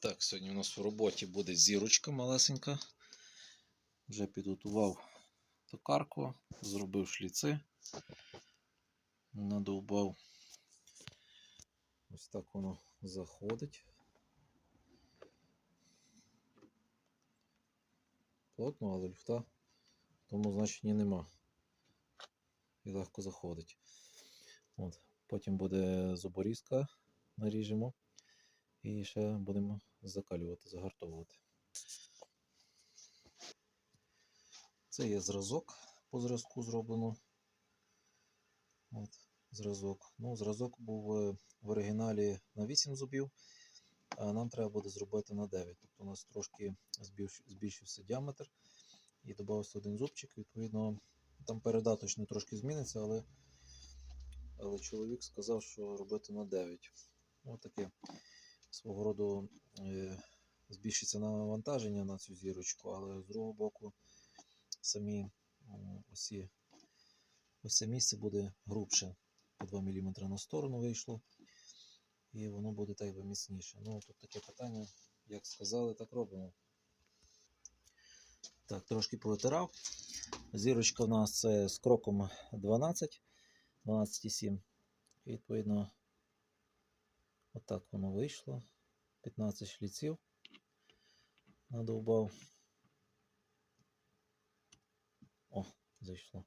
Так, сьогодні у нас у роботі буде зірочка малесенька. Вже підготував токарку, зробив шліци, надовбав. Ось так воно заходить. Плотно, але люфта в тому значенні нема. І легко заходить. От. Потім буде зуборізка, наріжемо. І ще будемо закалювати, загартовувати. Це є зразок по зразку зроблено. От, зразок. Ну, зразок був е, в оригіналі на 8 зубів, а нам треба буде зробити на 9. Тобто у нас трошки збільшився діаметр і додався один зубчик. Відповідно, там передаточно трошки зміниться, але, але чоловік сказав, що робити на 9. Ось таке свого роду е, збільшиться навантаження на цю зірочку, але з другого боку самі м, ось це місце буде грубше. По 2 мм на сторону вийшло. І воно буде так би міцніше. Ну, тут таке питання, як сказали, так робимо. Так, трошки повитирав. Зірочка у нас це з кроком 12, 12,7. І відповідно, отак воно вийшло. 15 шліців надовбав. О, зайшло.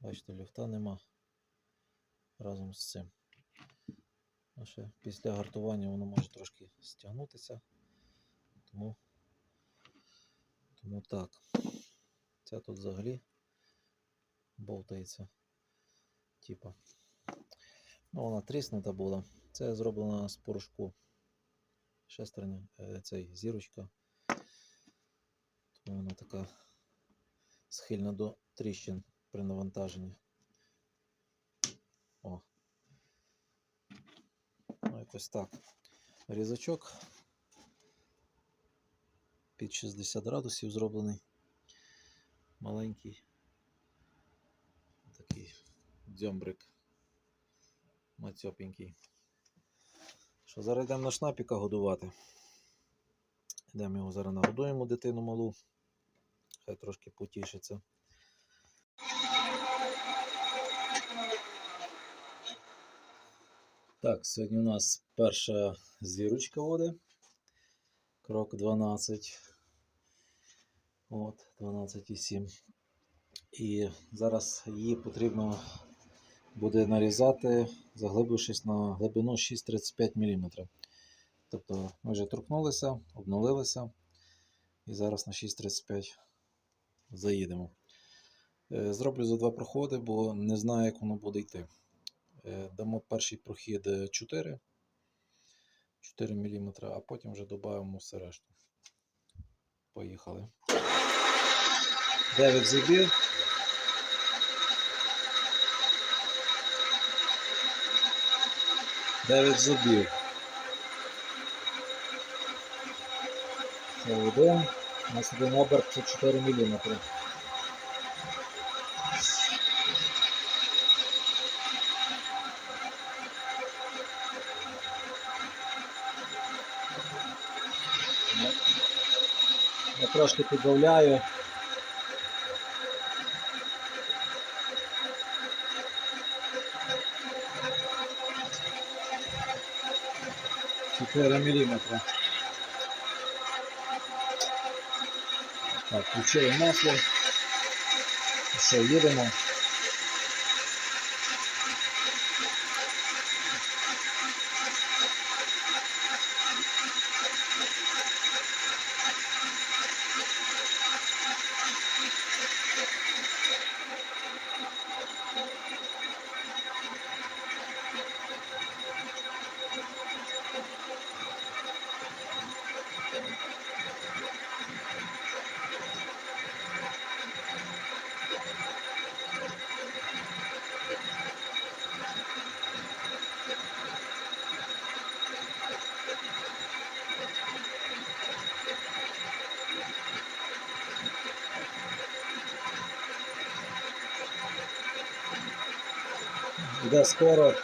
Бачите, люфта нема разом з цим. А ще після гартування воно може трошки стягнутися. Тому, тому так. Ця тут взагалі болтається. Типа. Ну, вона тріснута була. Це зроблено з порошку шестерня, е, цей зірочка. Тому вона така схильна до тріщин при навантаженні. О. Ну, якось так. Різачок під 60 градусів зроблений. Маленький. Такий дзьомбрик. Мацьопенький. Що зараз йдемо на шнапіка годувати. Йдемо його зараз нагодуємо дитину малу. Хай трошки потішиться. Так, сьогодні у нас перша зірочка води. Крок 12. От, 12,7. І зараз її потрібно буде нарізати, заглибившись на глибину 6,35 мм. Тобто ми вже торкнулися, обнулилися. І зараз на 6,35 заїдемо. Е, Зроблю за два проходи, бо не знаю, як воно буде йти. Е, Дамо перший прохід е, 4, 4 мм, а потім вже додаємо все решту. Поїхали. 9 зубів. Дев'ять зубів. Це один. У нас один оберт це 4 мм. Я трошки підбавляю. Чотири міліметри. Так, включили масло. Все, їдемо? До скоро,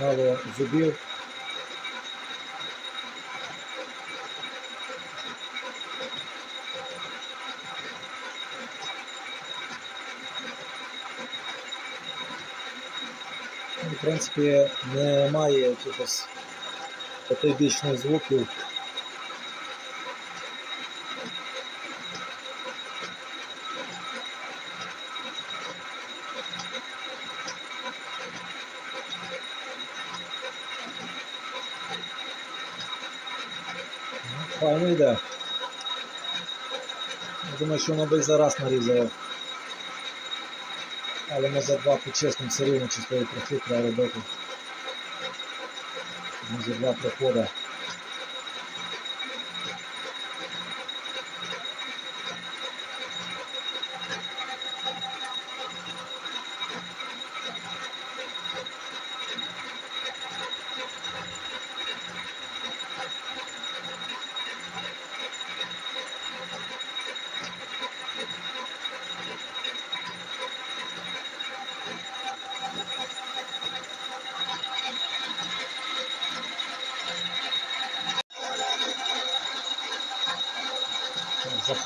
мало зубів. Ну, в принципі, немає якихось потойбічних звуків. Я думаю, що воно би зараз нарізає. Але ми за два по-чесному все рівно чистої прохід треба робити. Ми за два проходи.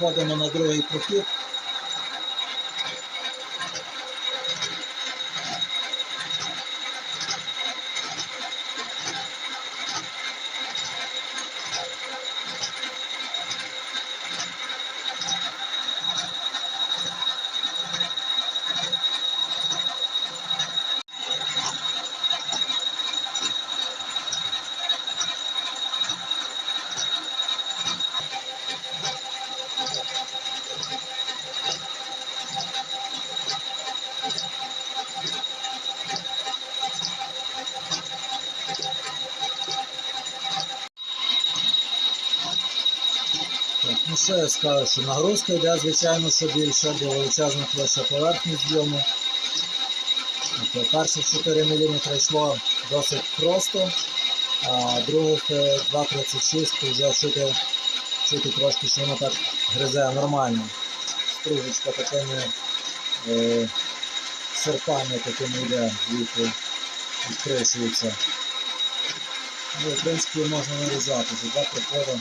Заходимо на другий прохід. Ну я скажу, що нагрузка йде, звичайно, що більше, бо величезна площа поверхні зйому. Перших 4 мм йшло досить просто, а других е, 2,36 то вже чути, чути трошки, що воно так гризе нормально. Стружечка такими е, серпами такими йде, звідти відкришується. Ну, в принципі, можна нарізати за два проходи.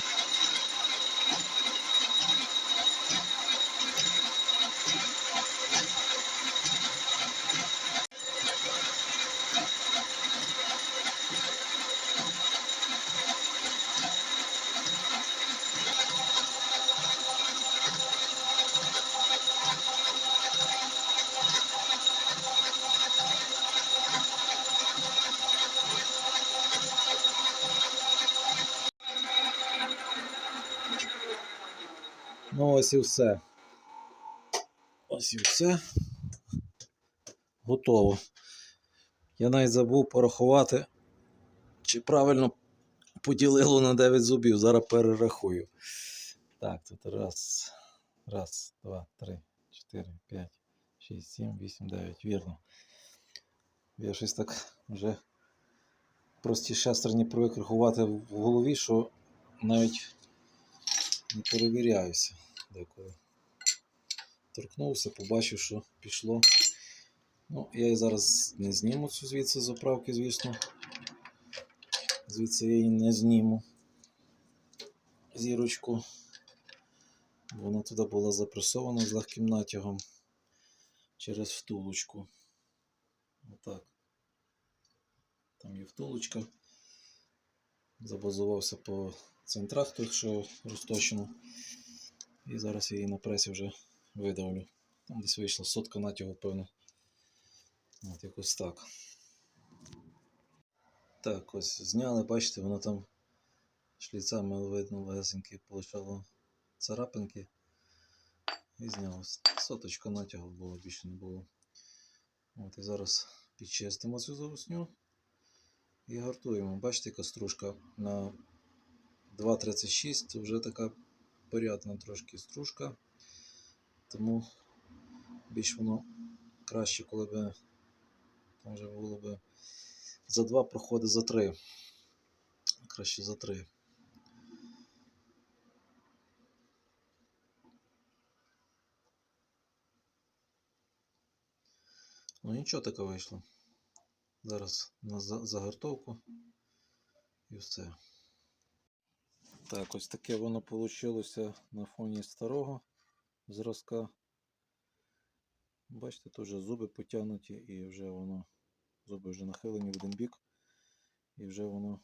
Ну ось і все. Ось і все. Готово. Я навіть забув порахувати, чи правильно поділило на 9 зубів. Зараз перерахую. Так, тут раз, раз, два, три, чотири, п'ять, шість, сім, вісім, дев'ять. Вірно. Я щось так вже прості шестерні привик рахувати в голові, що навіть не перевіряюся деколи. Торкнувся, побачив, що пішло. Ну, я її зараз не зніму цю звідси заправки, звісно. Звідси я її не зніму. Зірочку. Вона туди була запресована з легким натягом через втулочку. Отак. Там є втулочка. Забазувався по центрах тих, що розточено. І зараз я її на пресі вже видавлю. Там десь вийшла сотка натягу, певно. От якось так. Так, ось зняли, бачите, воно там шліцами видно легесенькі получало царапинки. І знялось. Соточка натягу було, більше не було. От і зараз підчистимо цю зарусню і гартуємо. Бачите, яка стружка на 2,36 це вже така порядна трошки стружка. Тому більш воно краще, коли би там вже було би за два проходи за три. Краще за три. Ну нічого таке вийшло. Зараз на за- загартовку і все. Так, ось таке воно вийшло на фоні старого зразка. Бачите, тут вже зуби потягнуті і вже воно зуби вже нахилені в один бік, і вже воно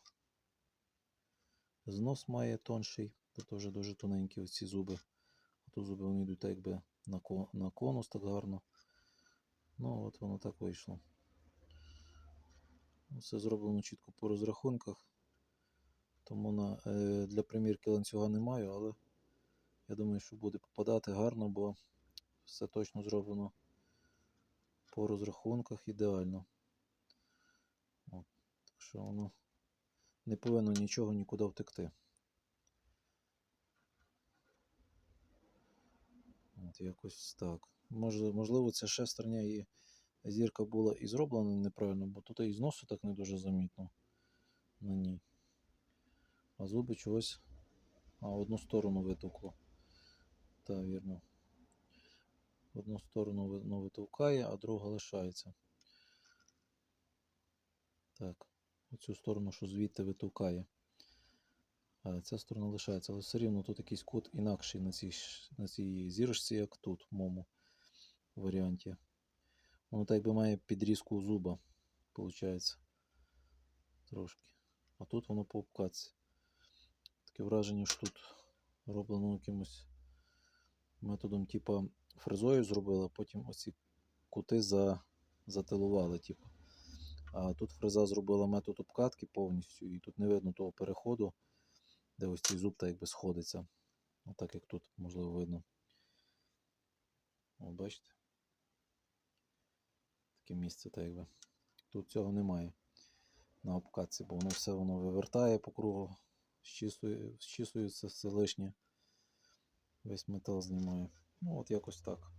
знос має тонший, тобто вже дуже тоненькі ці зуби. Тут зуби вони йдуть так якби на, ко- на конус так гарно. Ну от воно так вийшло. Все зроблено чітко по розрахунках. Тому на, е, для примірки ланцюга не маю, але я думаю, що буде попадати гарно, бо все точно зроблено по розрахунках ідеально. От, так що воно не повинно нічого нікуди втекти. От якось так. Можливо, ця шестерня і зірка була і зроблена неправильно, бо тут і зносу так не дуже замітно на ній. А зуби чогось в одну сторону витовкло. Так, вірно. Одну сторону воно витовкає, а друга лишається. Так, оцю сторону, що звідти витовкає. А ця сторона лишається, але все рівно тут якийсь кут інакший на цій, на цій зірочці, як тут, в моєму варіанті. Воно так би має підрізку зуба, виходить. Трошки. А тут воно по обкатці. Таке враження, що тут роблено якимось методом, типа фрезою зробили, а потім оці кути за, затилували, типу. А тут фреза зробила метод обкатки повністю, і тут не видно того переходу, де ось цей зуб так якби сходиться. Отак як тут, можливо, видно. О, бачите? Таке місце, так якби. Тут цього немає на обкатці, бо воно все воно вивертає по кругу, щісує, щісується все лишнє. Весь метал знімає. Ну, от якось так.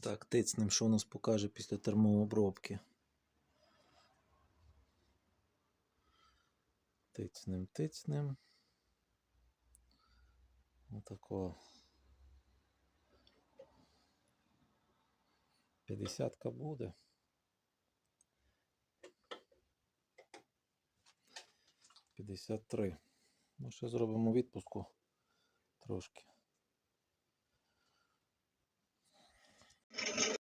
Так, тицнем, що у нас покаже після термообробки. Тицнем, тицнем. Отако. 50 буде. 53. Ми ще зробимо відпуску трошки.